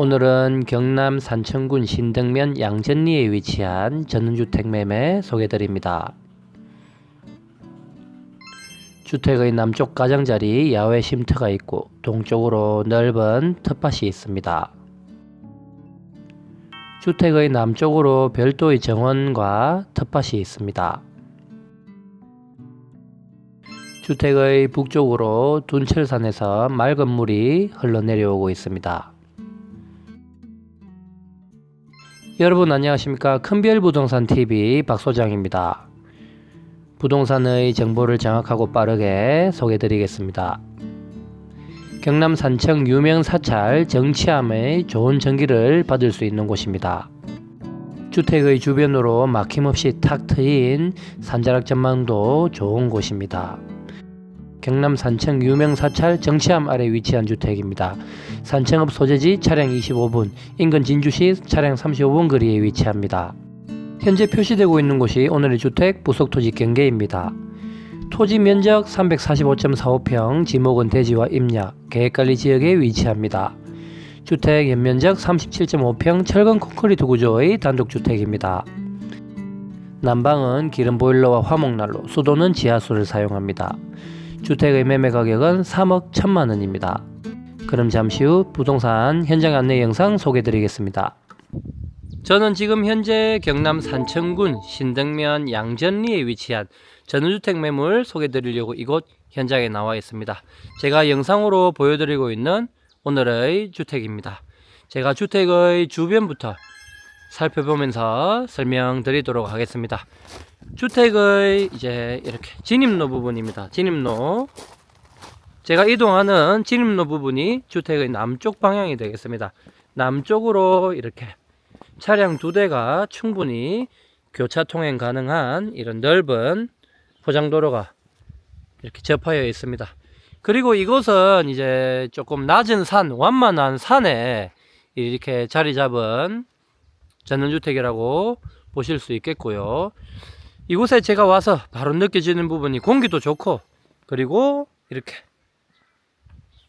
오늘은 경남 산청군 신등면 양전리에 위치한 전원주택 매매 소개드립니다. 주택의 남쪽 가장자리 야외 쉼터가 있고 동쪽으로 넓은 텃밭이 있습니다. 주택의 남쪽으로 별도의 정원과 텃밭이 있습니다. 주택의 북쪽으로 둔철산에서 맑은 물이 흘러내려오고 있습니다. 여러분 안녕하십니까 큰별 부동산 TV 박 소장입니다. 부동산의 정보를 정확하고 빠르게 소개드리겠습니다. 경남 산청 유명 사찰 정치암의 좋은 전기를 받을 수 있는 곳입니다. 주택의 주변으로 막힘없이 탁 트인 산자락 전망도 좋은 곳입니다. 경남 산청 유명 사찰 정치암 아래 위치한 주택입니다. 산청읍 소재지 차량 25분, 인근 진주시 차량 35분 거리에 위치합니다. 현재 표시되고 있는 곳이 오늘의 주택 부속 토지 경계입니다. 토지 면적 345.45평, 지목은 대지와 임야, 계획관리 지역에 위치합니다. 주택 연면적 37.5평, 철근 콘크리트 구조의 단독주택입니다. 난방은 기름 보일러와 화목난로, 수도는 지하수를 사용합니다. 주택의 매매 가격은 3억 1천만 원입니다. 그럼 잠시 후 부동산 현장 안내 영상 소개해 드리겠습니다. 저는 지금 현재 경남 산청군 신등면 양전리에 위치한 전원주택 매물 소개해 드리려고 이곳 현장에 나와 있습니다. 제가 영상으로 보여드리고 있는 오늘의 주택입니다. 제가 주택의 주변부터 살펴보면서 설명드리도록 하겠습니다. 주택의 이제 이렇게 진입로 부분입니다. 진입로. 제가 이동하는 진입로 부분이 주택의 남쪽 방향이 되겠습니다. 남쪽으로 이렇게 차량 두 대가 충분히 교차 통행 가능한 이런 넓은 포장도로가 이렇게 접하여 있습니다. 그리고 이곳은 이제 조금 낮은 산, 완만한 산에 이렇게 자리 잡은 전원주택이라고 보실 수 있겠고요. 이곳에 제가 와서 바로 느껴지는 부분이 공기도 좋고 그리고 이렇게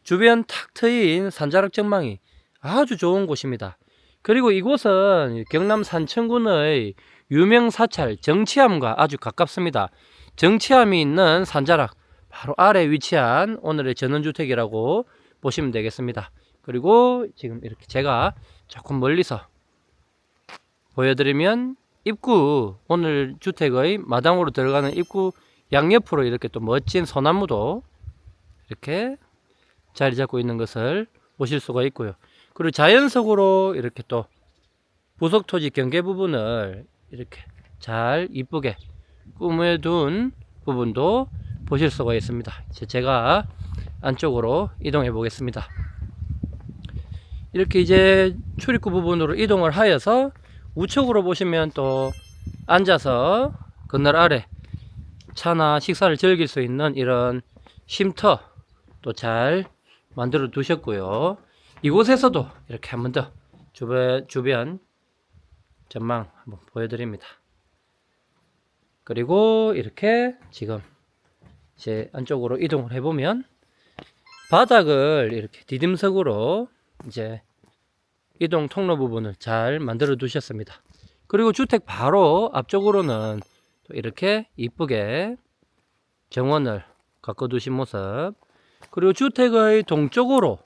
주변 탁 트인 산자락 전망이 아주 좋은 곳입니다. 그리고 이곳은 경남 산청군의 유명 사찰 정치암과 아주 가깝습니다. 정치암이 있는 산자락 바로 아래 위치한 오늘의 전원주택이라고 보시면 되겠습니다. 그리고 지금 이렇게 제가 조금 멀리서 보여드리면 입구 오늘 주택의 마당으로 들어가는 입구 양옆으로 이렇게 또 멋진 소나무도 이렇게 자리 잡고 있는 것을 보실 수가 있고요. 그리고 자연석으로 이렇게 또 부속 토지 경계 부분을 이렇게 잘 이쁘게 꾸며둔 부분도 보실 수가 있습니다. 이제 제가 안쪽으로 이동해 보겠습니다. 이렇게 이제 출입구 부분으로 이동을 하여서 우측으로 보시면 또 앉아서 건널 아래 차나 식사를 즐길 수 있는 이런 쉼터 또 잘 만들어 두셨고요. 이곳에서도 이렇게 한 번 더 주변, 주변 전망 한번 보여드립니다. 그리고 이렇게 지금 제 안쪽으로 이동을 해보면 바닥을 이렇게 디딤석으로 이제 이동 통로 부분을 잘 만들어 두셨습니다. 그리고 주택 바로 앞쪽으로는 또 이렇게 이쁘게 정원을 가꿔 두신 모습 그리고 주택의 동쪽으로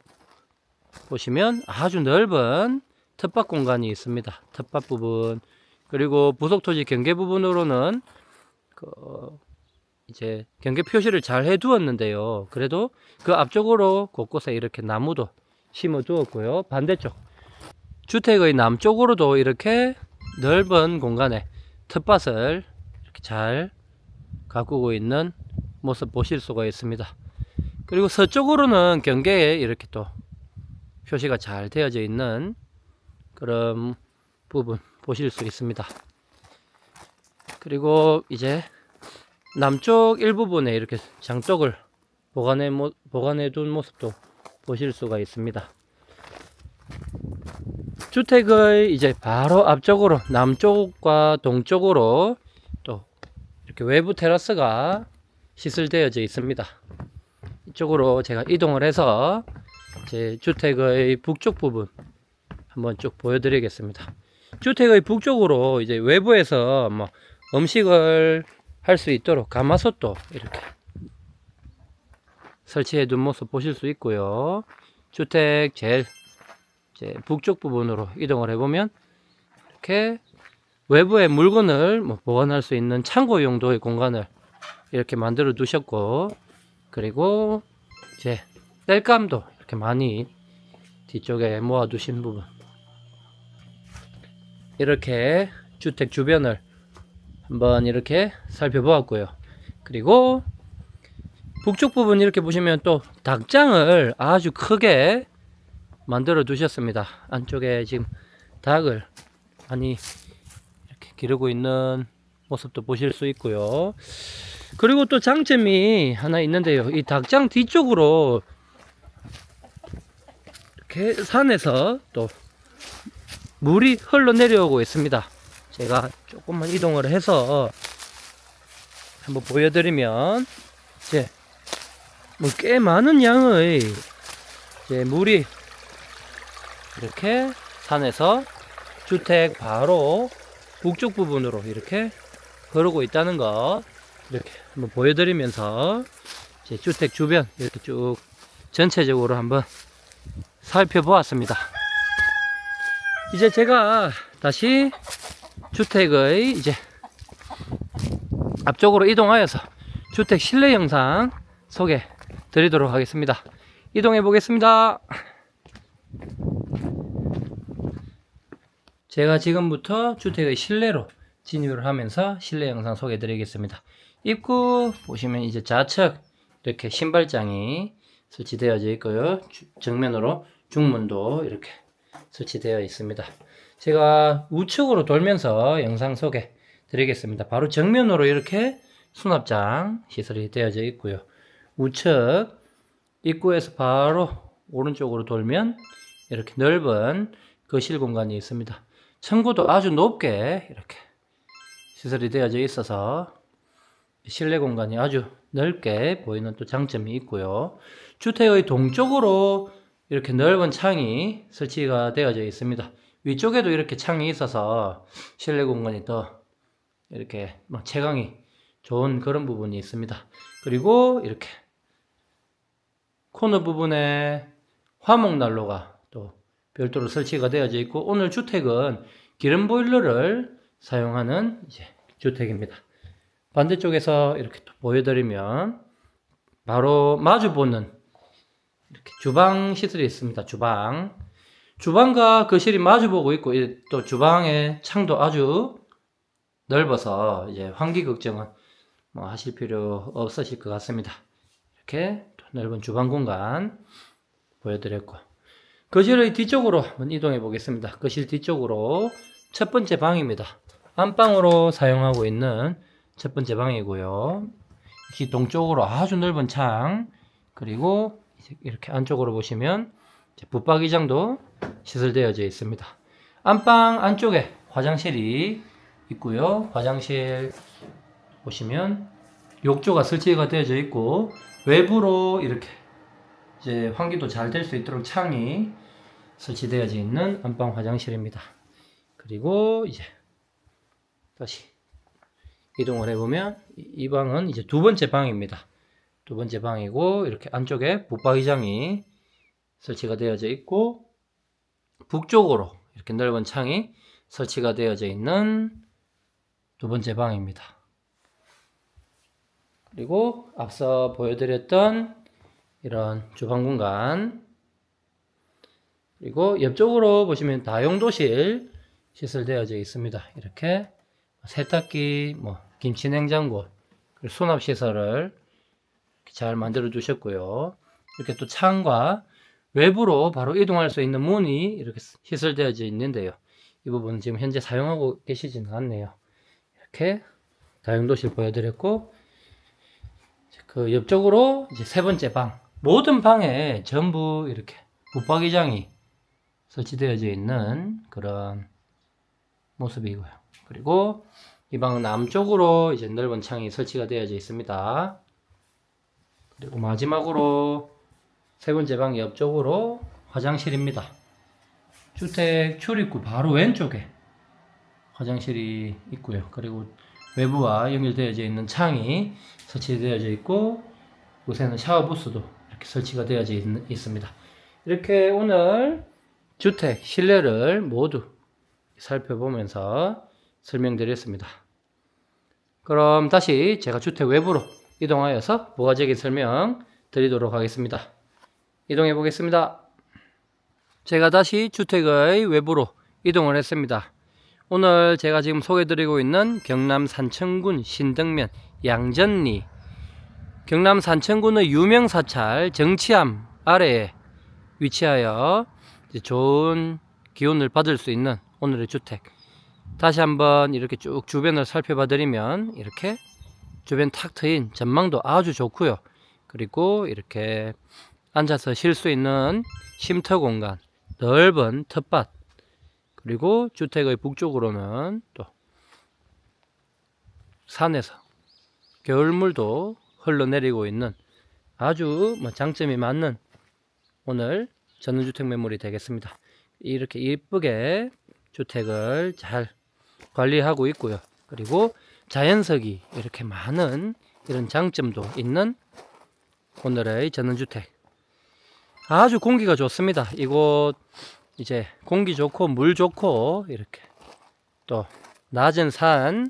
보시면 아주 넓은 텃밭 공간이 있습니다. 텃밭 부분 그리고 부속 토지 경계 부분으로는 그 이제 경계 표시를 잘 해두었는데요. 그래도 그 앞쪽으로 곳곳에 이렇게 나무도 심어 두었고요. 반대쪽 주택의 남쪽으로도 이렇게 넓은 공간에 텃밭을 이렇게 잘 가꾸고 있는 모습 보실 수가 있습니다. 그리고 서쪽으로는 경계에 이렇게 또 표시가 잘 되어져 있는 그런 부분 보실 수 있습니다. 그리고 이제 남쪽 일부분에 이렇게 장독을 보관해, 보관해 둔 모습도 보실 수가 있습니다. 주택의 이제 바로 앞쪽으로 남쪽과 동쪽으로 또 이렇게 외부 테라스가 시설되어져 있습니다. 이쪽으로 제가 이동을 해서 제 주택의 북쪽 부분 한번 쭉 보여드리겠습니다. 주택의 북쪽으로 이제 외부에서 뭐 음식을 할 수 있도록 가마솥도 이렇게 설치해 둔 모습 보실 수 있고요. 주택 제일 이제 북쪽 부분으로 이동을 해보면 이렇게 외부에 물건을 뭐 보관할 수 있는 창고 용도의 공간을 이렇게 만들어 두셨고 그리고 이제 땔감도 이렇게 많이 뒤쪽에 모아 두신 부분 이렇게 주택 주변을 한번 이렇게 살펴보았고요. 그리고 북쪽 부분 이렇게 보시면 또 닭장을 아주 크게 만들어 두셨습니다. 안쪽에 지금 닭을 많이 이렇게 기르고 있는 모습도 보실 수 있고요. 그리고 또 장점이 하나 있는데요. 이 닭장 뒤쪽으로 이렇게 산에서 또 물이 흘러내려오고 있습니다. 제가 조금만 이동을 해서 한번 보여드리면 이제 뭐 꽤 많은 양의 이제 물이 이렇게 산에서 주택 바로 북쪽 부분으로 이렇게 흐르고 있다는 거 이렇게 한번 보여드리면서 이제 주택 주변 이렇게 쭉 전체적으로 한번 살펴보았습니다. 이제 제가 다시 주택의 이제 앞쪽으로 이동하여서 주택 실내 영상 소개 드리도록 하겠습니다. 이동해 보겠습니다. 제가 지금부터 주택의 실내로 진입을 하면서 실내 영상 소개 드리겠습니다. 입구 보시면 이제 좌측 이렇게 신발장이 설치되어져 있고요. 주- 정면으로 중문도 이렇게 설치되어 있습니다. 제가 우측으로 돌면서 영상 소개 드리겠습니다. 바로 정면으로 이렇게 수납장 시설이 되어져 있고요. 우측 입구에서 바로 오른쪽으로 돌면 이렇게 넓은 거실 공간이 있습니다. 청구도 아주 높게 이렇게 시설이 되어져 있어서 실내 공간이 아주 넓게 보이는 또 장점이 있고요. 주택의 동쪽으로 이렇게 넓은 창이 설치가 되어져 있습니다. 위쪽에도 이렇게 창이 있어서 실내 공간이 더 이렇게 막 채광이 좋은 그런 부분이 있습니다. 그리고 이렇게 코너 부분에 화목 난로가 또 별도로 설치가 되어져 있고 오늘 주택은 기름 보일러를 사용하는 이제 주택입니다. 반대쪽에서 이렇게 또 보여드리면 바로 마주 보는 이렇게 주방 시설이 있습니다. 주방. 주방과 거실이 마주 보고 있고 이또 주방의 창도 아주 넓어서 이제 환기 걱정은 뭐 하실 필요 없으실 것 같습니다. 이렇게 또 넓은 주방 공간 보여드렸고 거실의 뒤쪽으로 한번 이동해 보겠습니다. 거실 뒤쪽으로 첫 번째 방입니다. 안방으로 사용하고 있는 첫 번째 방이고요. 이 동쪽으로 아주 넓은 창 그리고 이렇게 안쪽으로 보시면 붙박이장도 시설되어져 있습니다. 안방 안쪽에 화장실이 있고요. 화장실 보시면 욕조가 설치가 되어져 있고 외부로 이렇게 이제 환기도 잘 될 수 있도록 창이 설치되어져 있는 안방 화장실입니다. 그리고 이제 다시 이동을 해보면 이- 이 방은 이제 두 번째 방입니다. 두 번째 방이고 이렇게 안쪽에 붙박이장이 설치가 되어져 있고 북쪽으로 이렇게 넓은 창이 설치가 되어져 있는 두 번째 방입니다. 그리고 앞서 보여드렸던 이런 주방 공간 그리고 옆쪽으로 보시면 다용도실 시설되어져 있습니다. 이렇게 세탁기, 뭐 김치 냉장고, 그리고 수납 시설을 이렇게 잘 만들어 두셨고요. 이렇게 또 창과 외부로 바로 이동할 수 있는 문이 이렇게 시설되어져 있는데요. 이 부분은 지금 현재 사용하고 계시지는 않네요. 이렇게 다용도실 보여드렸고 그 옆쪽으로 이제 세 번째 방 모든 방에 전부 이렇게 붙박이장이 설치되어져 있는 그런 모습이고요. 그리고 이 방은 남쪽으로 이제 넓은 창이 설치가 되어져 있습니다. 그리고 마지막으로 세 번째 방 옆쪽으로 화장실입니다. 주택 출입구 바로 왼쪽에 화장실이 있고요. 그리고 외부와 연결되어져 있는 창이 설치되어져 있고 요새는 샤워 부스도 이렇게 설치가 되어져 있, 있습니다. 이렇게 오늘 주택 실내를 모두 살펴보면서 설명드렸습니다. 그럼 다시 제가 주택 외부로 이동하여서 부가적인 설명 드리도록 하겠습니다. 이동해 보겠습니다. 제가 다시 주택의 외부로 이동을 했습니다. 오늘 제가 지금 소개드리고 있는 경남 산청군 신등면 양전리 경남 산청군의 유명 사찰 정치암 아래에 위치하여 좋은 기운을 받을 수 있는 오늘의 주택. 다시 한번 이렇게 쭉 주변을 살펴봐 드리면 이렇게 주변 탁 트인 전망도 아주 좋고요. 그리고 이렇게 앉아서 쉴 수 있는 쉼터 공간, 넓은 텃밭, 그리고 주택의 북쪽으로는 또 산에서 겨울물도 흘러내리고 있는 아주 뭐 장점이 많은 오늘 전원주택 매물이 되겠습니다. 이렇게 이쁘게 주택을 잘 관리하고 있고요. 그리고 자연석이 이렇게 많은 이런 장점도 있는 오늘의 전원주택. 아주 공기가 좋습니다. 이곳 이제 공기 좋고 물 좋고 이렇게 또 낮은 산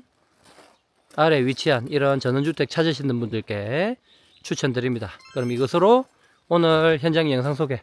아래 위치한 이런 전원주택 찾으시는 분들께 추천드립니다. 그럼 이것으로 오늘 현장 영상 소개